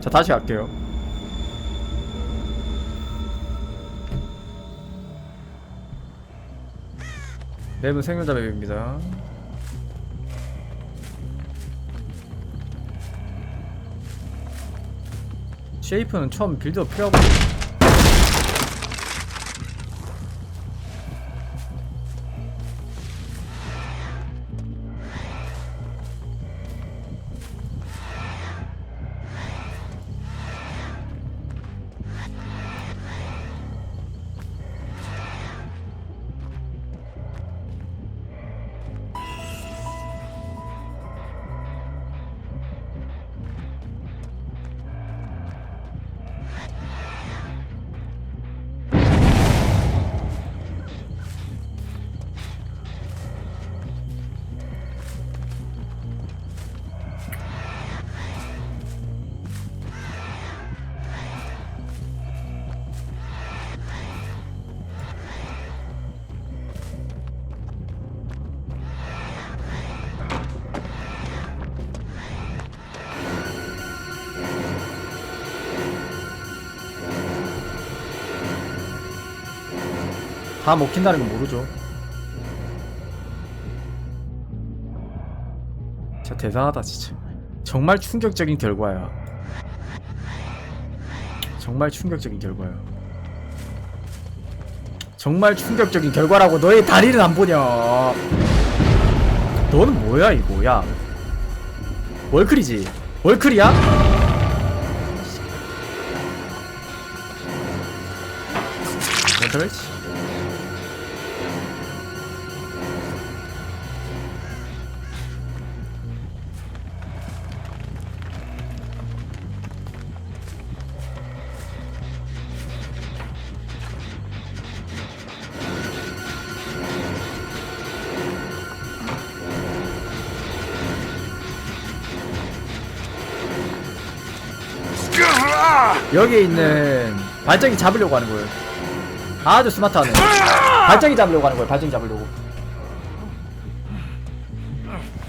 자 다시 갈게요. 맵은 생존자 맵입니다. 쉐이프는 처음 빌드업 필요하고 다 먹힌다는 건 모르죠 진짜 대단하다 진짜 정말 충격적인 결과야 정말 충격적인 결과야 정말 충격적인 결과라고 너의 다리는 안 보냐 너는 뭐야 이거 야 월클이지 월클이야? 그렇지 여기에 있는 발전기 잡으려고 하는 거예요. 아주 스마트하네. 발전기 잡으려고 하는 거예요. 발전기 잡으려고.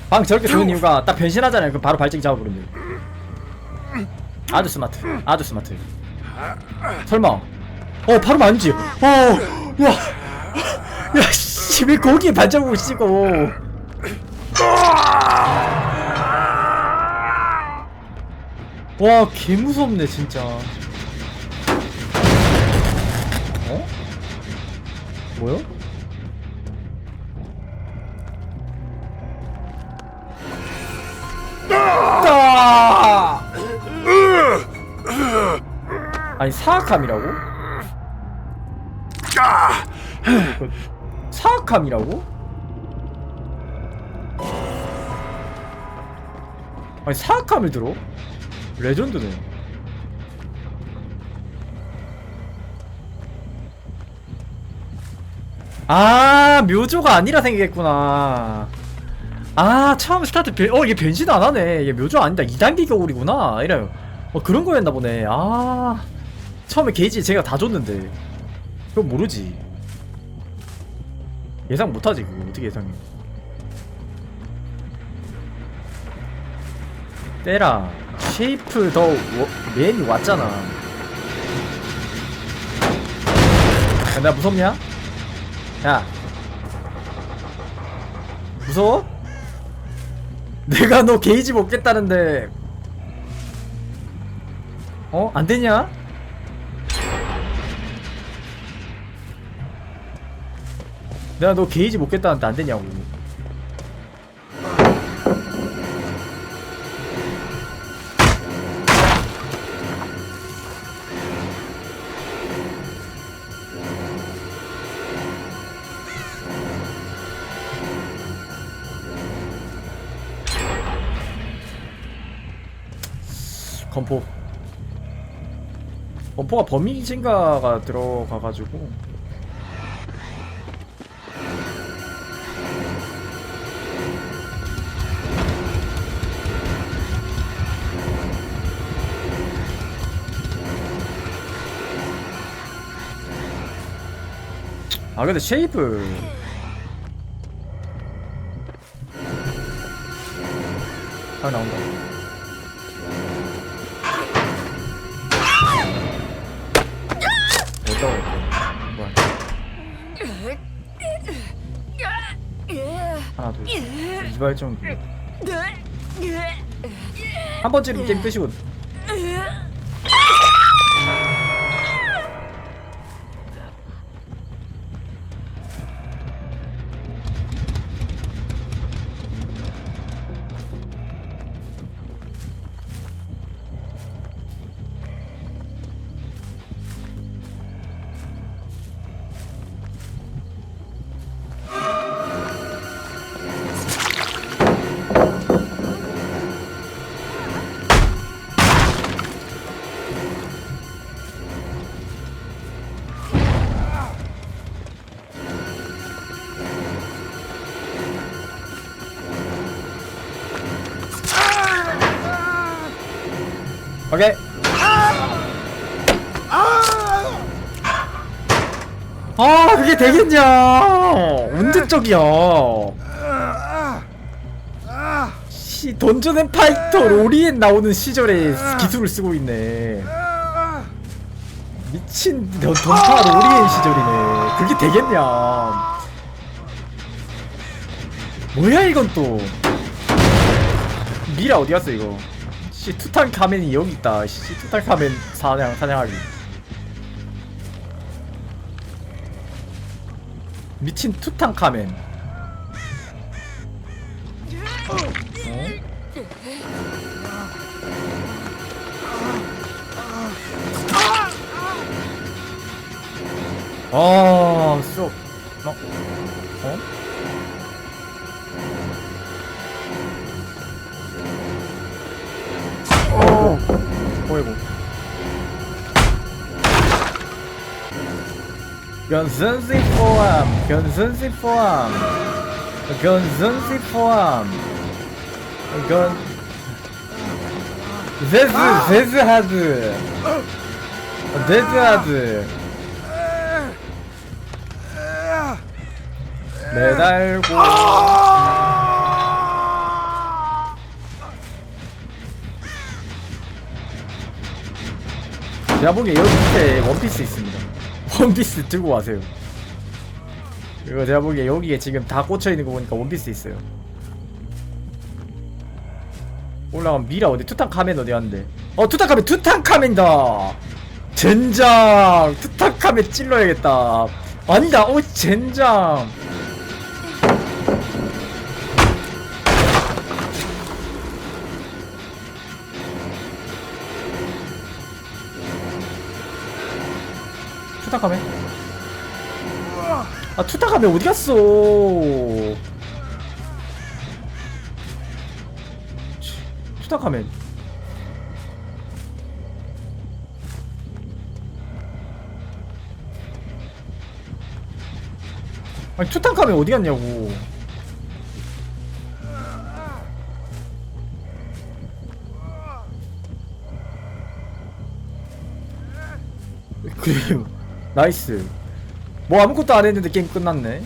방 저렇게 좋은 이유가 딱 변신하잖아요. 그럼 바로 발전기 잡아버리면 돼요. 아주 스마트. 아주 스마트. 설마. 어, 바로 아니지. 어, 야. 야, 씨, 왜 거기에 발전구 씌고. 와, 개 무섭네, 진짜. 뭐요? 아! 아니 사악함이라고? 그, 사악함이라고? 아니 사악함을 들어? 레전드네 아 묘조가 아니라 생겼구나 아 처음 스타트 변, 어, 얘 변신 안 하네. 얘 묘조 아니다. 2단계 겨울이구나. 이래요. 어, 그런 거였나 보네. 아. 처음에 게이지 제가 다 줬는데. 그건 모르지. 예상 못하지, 그거. 어떻게 예상해. 때라. 쉐이프 더, 워, 맨이 왔잖아. 야, 나 무섭냐? 야. 무서워? 내가 너 게이지 먹겠다는데 어? 안 되냐? 내가 너 게이지 먹겠다는데 안 되냐고 건포가 범위 증가가 들어가가지고. 아 근데 쉐이프. 아 나온다 지발정 한번 찌르면 게임 끝이거 아 그게 되겠냐? 언제적이야. 씨 던전 앤 파이터 로리엔 나오는 시절에 기술을 쓰고 있네. 미친 던- 던파 로리엔 시절이네. 그게 되겠냐? 뭐야 이건 또? 미라 어디 갔어 이거? 씨 투탕 카멘이 여기 있다. 씨 투탕 카멘 사냥 사냥하기 미친 투탕 카멘 어? 아, 쏙. 어? 어? 어. 어이구. 견선시 포함, 견선시 포함, 견선시 포함, 견. 제즈, 제즈 하드, 제즈 하드. 매달고. 제가 보기에 여기 밑에 원피스 있습니다. 원피스 들고 가세요. 이거 제가 보기에 여기에 지금 다 꽂혀 있는 거 보니까 원피스 있어요. 올라가면 미라 어디? 투탕카멘 어디 갔는데? 어 투탕카멘 투탕카멘이다. 젠장 투탕카멘 찔러야겠다. 아니다. 오 젠장. 투탕카멘? 아 투탕카멘 어디 갔어? 치, 투탕카멘. 아니 투탕카멘 어디 갔냐고. 그래요. 나이스. 뭐 아무것도 안 했는데 게임 끝났네.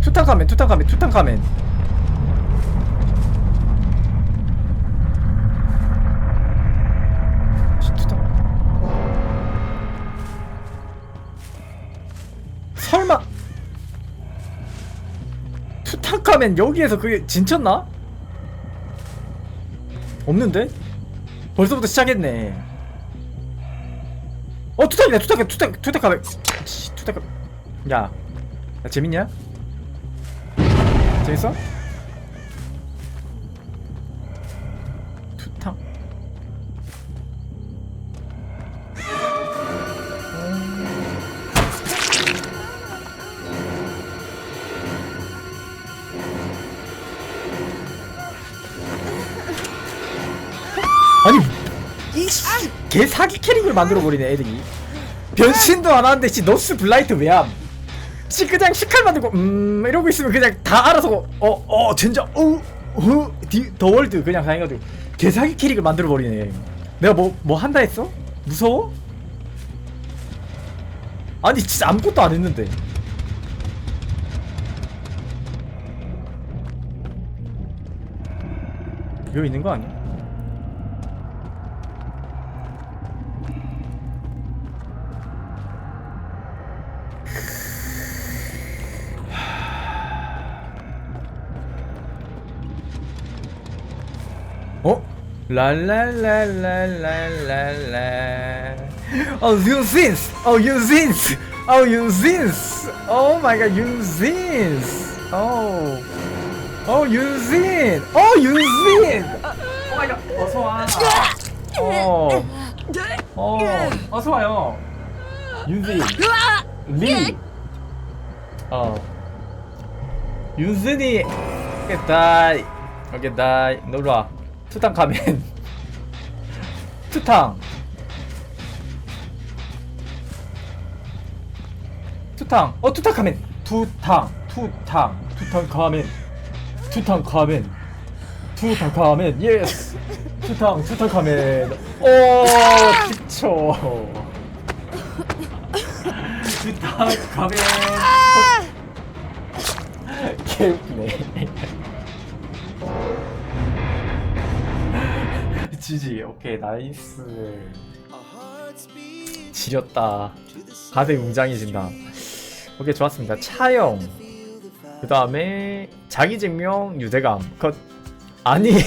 투탕카멘, 투탕카멘, 투탕카멘. 설마 투탕카멘 여기에서 그게 진쳤나? 없는데? 벌써부터 시작했네. 어 투탁이다 투탁 투탁 투탁하면 투탁 야, 야 재밌냐? 재밌어? 개 사기 캐릭을 만들어 버리네 애들이. 변신도 안 하는데 씨 너스 블라이트 왜함? 씨 그냥 시칼 만들고 음 이러고 있으면 그냥 다 알아서 어어 진짜 어어더 월드 그냥 해가지고 개 사기 캐릭을 만들어 버리네. 내가 뭐 뭐 한다 했어? 무서워? 아니 진짜 아무것도 안 했는데. 여기 있는 거 아니야? 랄랄랄랄랄랄라 Oh Yunzins! Oh Yunzins! Oh Yunzins! Oh my god Yunzins! Oh Oh Yunzin! Oh Yunzin! Oh my god 어서와 어 어, 어서 와요. 윤진, 리. 어. 윤진이. 오케이, 다이. 오케이, 다이. 놀러 와. 투탕카멘. 투탕. 투탕. 어, 투탕카멘. 투탕. 투탕. 투탕카멘. 투탕카멘. 투탕카멘. 예스. 투탕. 투탕카멘. 오, tip쳐. 투탕카멘. 개웃기네. 지지. 오케이, 나이스. 지렸다. 가대 웅장해진다. 오케이, 좋았습니다. 차영. 그 다음에 자기증명 유대감. 그 아니.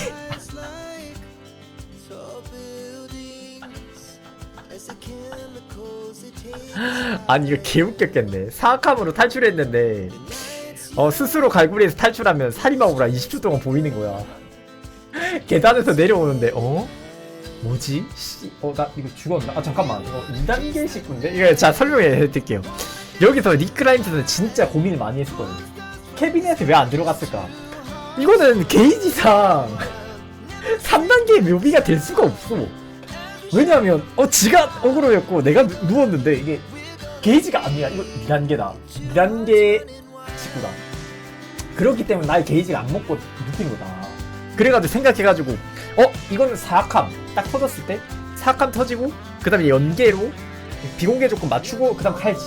아니 이거 개웃겼겠네. 사악함으로 탈출했는데 어 스스로 갈고리에서 탈출하면 살인마구라 20초 동안 보이는 거야. 계단에서 내려오는데 어? 뭐지? 씨, 어, 나 이거 죽었나? 아, 잠깐만. 이거 2단계 식구인데? 이거 자, 설명해 드릴게요. 여기서 리크라임즈는 진짜 고민을 많이 했어요. 캐비넷에 왜 안 들어갔을까? 이거는 게이지상 3단계 묘비가 될 수가 없어. 왜냐면, 어, 지가 어그로였고, 내가 누, 누웠는데, 이게 게이지가 아니야. 이거 2단계다. 2단계 식구다. 그렇기 때문에 나의 게이지가 안 먹고 눕힌 거다. 그래가지고 생각해가지고 어 이거는 사악함. 딱 터졌을 때 사악함 터지고 그 다음에 연계로 비공개 조건 맞추고 그 다음 칼치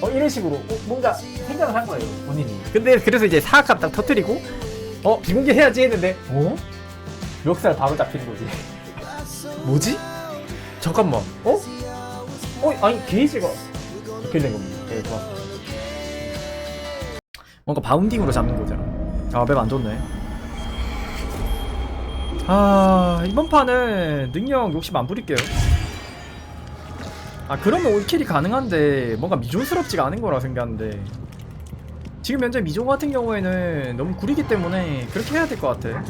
어 이런 식으로 어, 뭔가 생각을 한 거예요 본인이. 근데 그래서 이제 사악함 딱 터뜨리고 어 비공개 해야지 했는데 어? 멱살 바로 잡히는 거지. 뭐지? 잠깐만. 어? 어 아니 게이지가 이렇게 된 겁니다. 네 좋았어 뭔가 바운딩으로 잡는 거잖아. 아 맵 안 좋네 아 이번 판은 능력 욕심 안 부릴게요. 아 그러면 올킬이 가능한데 뭔가 미조스럽지가 않은 거라 생각하는데. 지금 현재 미조 같은 경우에는 너무 구리기 때문에 그렇게 해야 될 것 같아.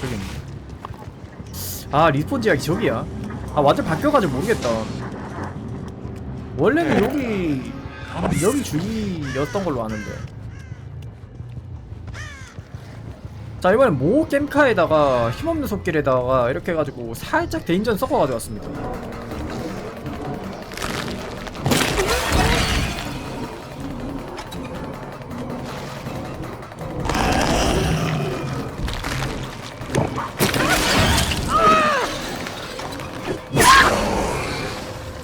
저기 있네 아 리스폰 지역이 저기야. 아 완전 바뀌어가지고 모르겠다. 원래는 여기 여기 주위였던 걸로 아는데. 자 이번엔 모 겜카에다가 힘없는 속길에다가 이렇게 해가지고 살짝 대인전 섞어 가져왔습니다.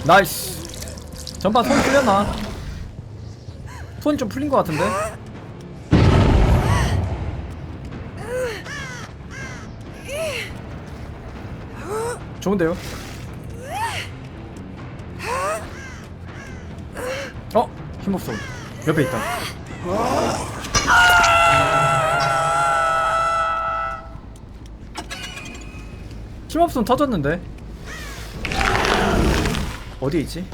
나이스. 전반 손 풀렸나? 손이 좀 풀린 것 같은데? 좋은데요? 어? 힘없어 옆에 있다 힘없으면 터졌는데 어디 있지?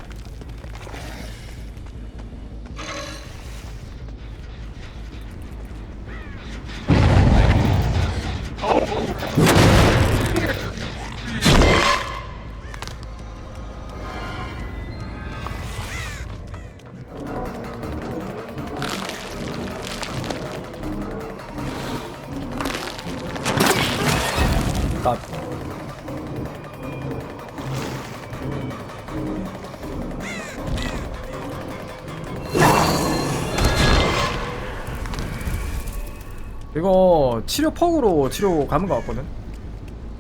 이거 치료 퍽으로 치료 가는 것 같거든.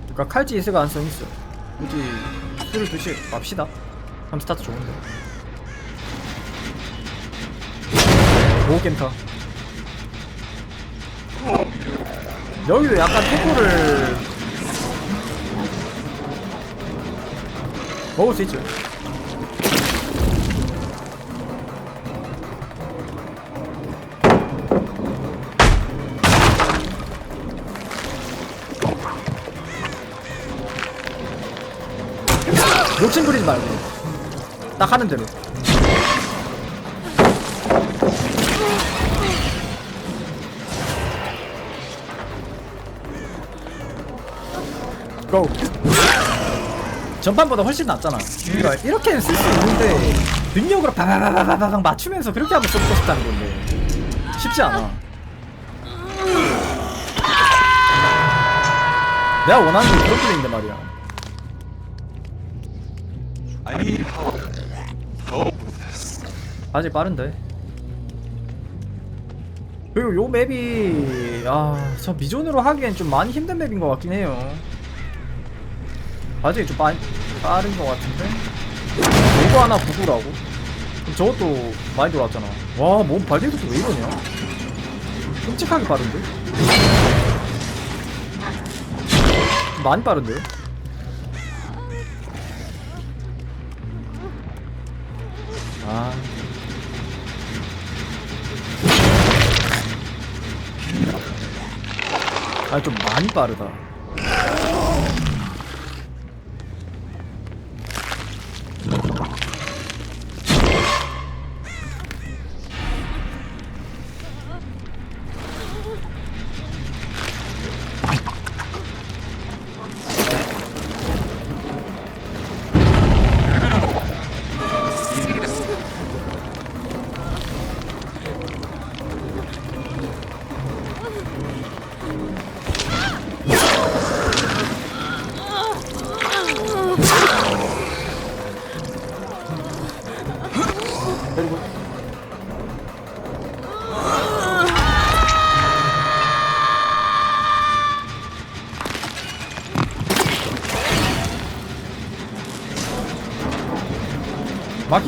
그러니까 칼지 있을 가능성이 있어. 굳이 술을 드시 맙시다. 함 스타트 좋은데. 오 겜타. 여기도 약간 템포를 먹을 수 있죠. 욕심 부리지 말고. 딱 하는 대로 고 전판보다 훨씬 낫잖아. 그러니까 이렇게는 쓸수 있는데 능력으로 바바바바바박 맞추면서 그렇게 한번 써보고 싶다는 건데 쉽지 않아 내가 원하는 게 그런 플레이인데 말이야 아직 빠른데. 그리고 요 맵이 아저 미존으로 하기엔 좀 많이 힘든 맵인 것 같긴 해요. 아직 좀 빠, 빠른 것 같은데? 이거 하나 구구라고? 저것도 많이 돌아왔잖아. 와 몸 발대기 속도 왜 이러냐? 끔찍하게 빠른데? 많이 빠른데 아 아, 좀 많이 빠르다.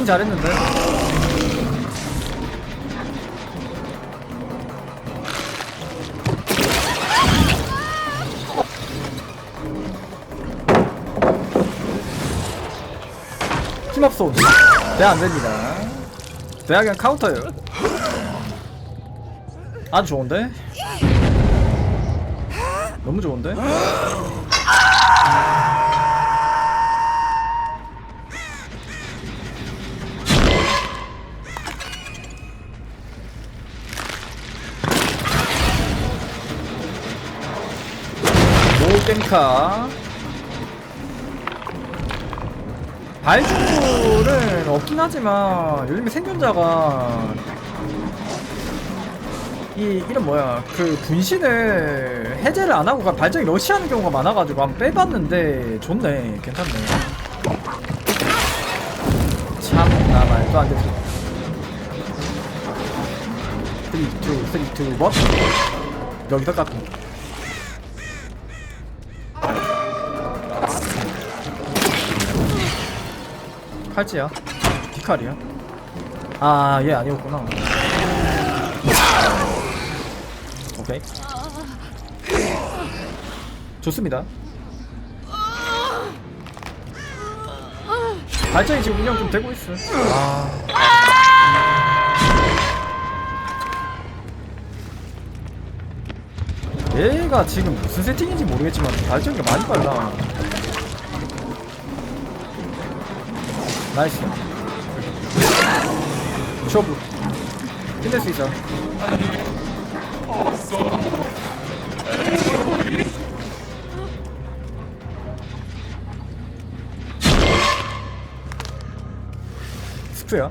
막긴 잘했는데? 힘없어. 네 안됩니다. 대학은 카운터예요. 아주 좋은데? 너무 좋은데 노땡카. 발주는 없긴 하지만 요즘에 생존자가 이 이름 뭐야? 그 분신을 해제를 안 하고 발전기 러시하는 경우가 많아가지고 한번 빼봤는데 좋네. 괜찮네. 참나 말도 안 되지. 3, 2, 3, 2, 1 여기서 깎고 칼찌야? 디칼이야? 아 얘 아니었구나. 오케이. 좋습니다. 발전이 지금 운영 좀 되고 있어. 아. 얘가 지금 무슨 세팅인지 모르겠지만 발전기가 많이 빨라 나이스. 쇼부. 끝낼 수 있어. 스프야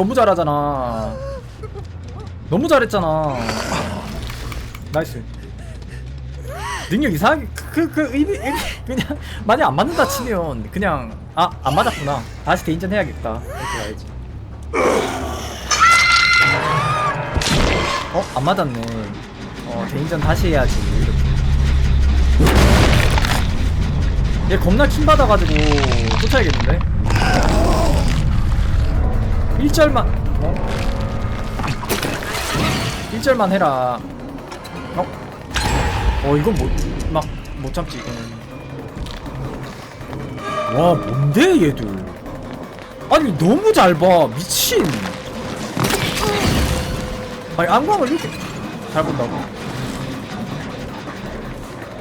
너무 잘하잖아. 너무 잘했잖아. 나이스. 능력 이상하게 그 그 그, 의미 의미- 그냥 만약 안 맞는다 치면 그냥 아 안 맞았구나. 다시 대인전 해야겠다. 이렇게 가야지. 어? 안 맞았네. 어 대인전 다시 해야지. 이렇게. 얘 겁나 킴 받아가지고 쫓아야겠는데? 1절만. 어? 1절만 해라. 어? 어 이건 못 막못 참지 이거는. 와 뭔데 얘도 아니 너무 짧아 미친. 아니 안광을 이렇게 잘 본다고?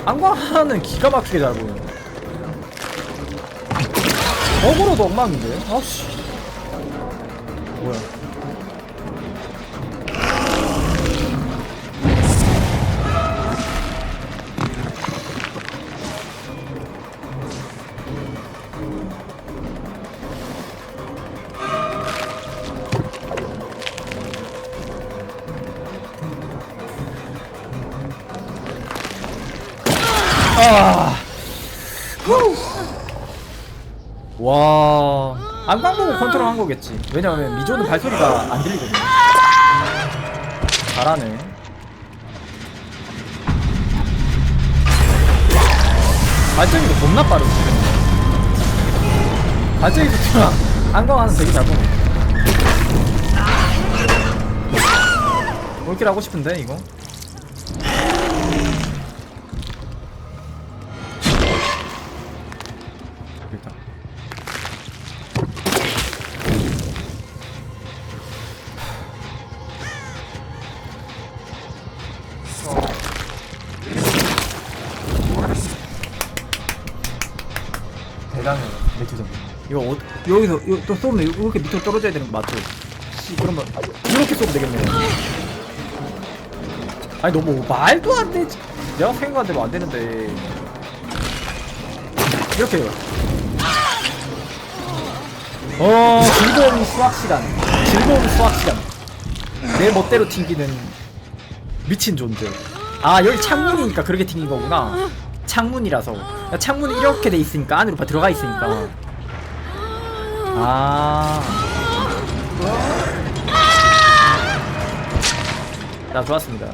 안광 하나는 기가 막히게 잘 보여. 어그로도 엉망인데? 아씨 뭐 거겠지. 왜냐면 미조는 발소리가 안 들리거든. 잘하네. 발전기도 겁나 빠르지. 발전기 좋지만 안광 하는 되게 잘 보네. 올킬 하고 싶은데 이거. 여기서 이거 또 쏘면 이렇게 밑으로 떨어져야 되는 거 맞죠? 씨, 그러면 이렇게 쏘면 되겠네. 아니 너무 말도 안 되지 내가 생각한 대로 안 되는데. 이렇게 어 즐거운 수학 시간. 즐거운 수학 시간. 내 멋대로 튕기는 미친 존재. 아 여기 창문이니까 그렇게 튕긴 거구나. 창문이라서. 야, 창문이 이렇게 돼 있으니까 안으로 봐- 들어가 있으니까 아. 자 좋았습니다.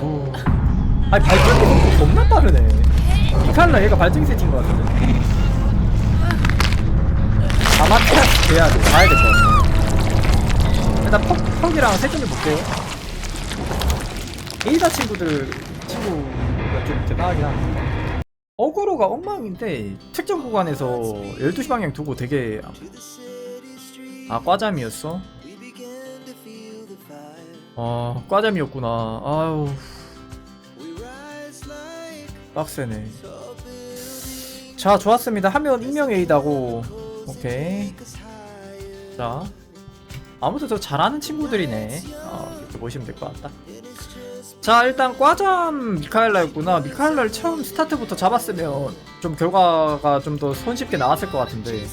오. 아니 발전기 속도 겁나 빠르네. 이칼라 얘가 발전기 세팅인 것 같은데? 아마테라스 돼야 돼. 가야 될것 같아. 일단 퍽, 퍽이랑 세점을 볼게요 A사 친구들 친구가 좀 대단하긴 합니다 어그로가 엉망인데 특정 구간에서 12시 방향 두고 되게 아 과잠이었어? 아 과잠이었구나. 아유. 빡세네. 자 좋았습니다. 하면 익명 A다고. 오케이. 자 아무튼 저 잘하는 친구들이네. 어, 이렇게 보시면 될 것 같다 자 일단 과잠 미카엘라였구나 미카엘라를 처음 스타트부터 잡았으면 좀 결과가 좀 더 손쉽게 나왔을 것 같은데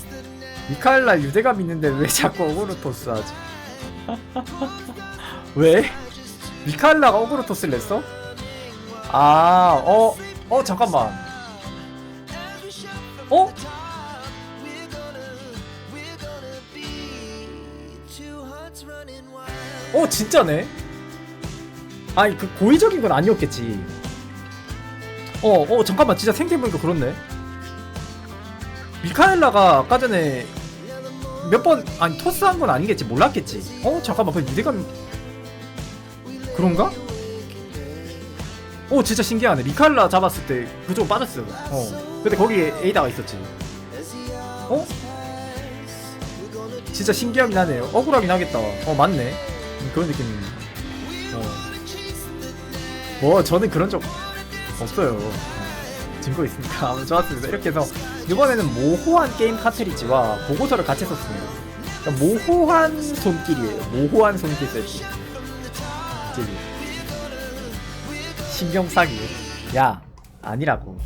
미카엘라 유대감 있는데 왜 자꾸 어그로토스 하지 왜? 미카엘라가 어그로토스를 냈어? 아, 어, 어, 잠깐만. 어? 어, 진짜네? 아니, 그 고의적인 건 아니었겠지. 어, 어, 잠깐만. 진짜 생각해보니까 그렇네. 미카엘라가 아까 전에 몇 번, 아니, 토스한 건 아니겠지. 몰랐겠지. 어, 잠깐만. 그 유대감. 그런가? 오 진짜 신기하네 리칼라 잡았을 때 그쪽 빠졌어 어 근데 거기에 에이다가 있었지 어? 진짜 신기하긴 하네요 억울하긴 하겠다 어 맞네 음, 그런 어 뭐 저는 그런 적 없어요. 증거 있으니까 아무 좋았습니다. 이렇게 해서 이번에는 모호한 게임 카트리지와 보고서를 같이 썼습니다. 그러니까 모호한 손길이에요. 모호한 손길 세트 신경 싸기. 야 아니라고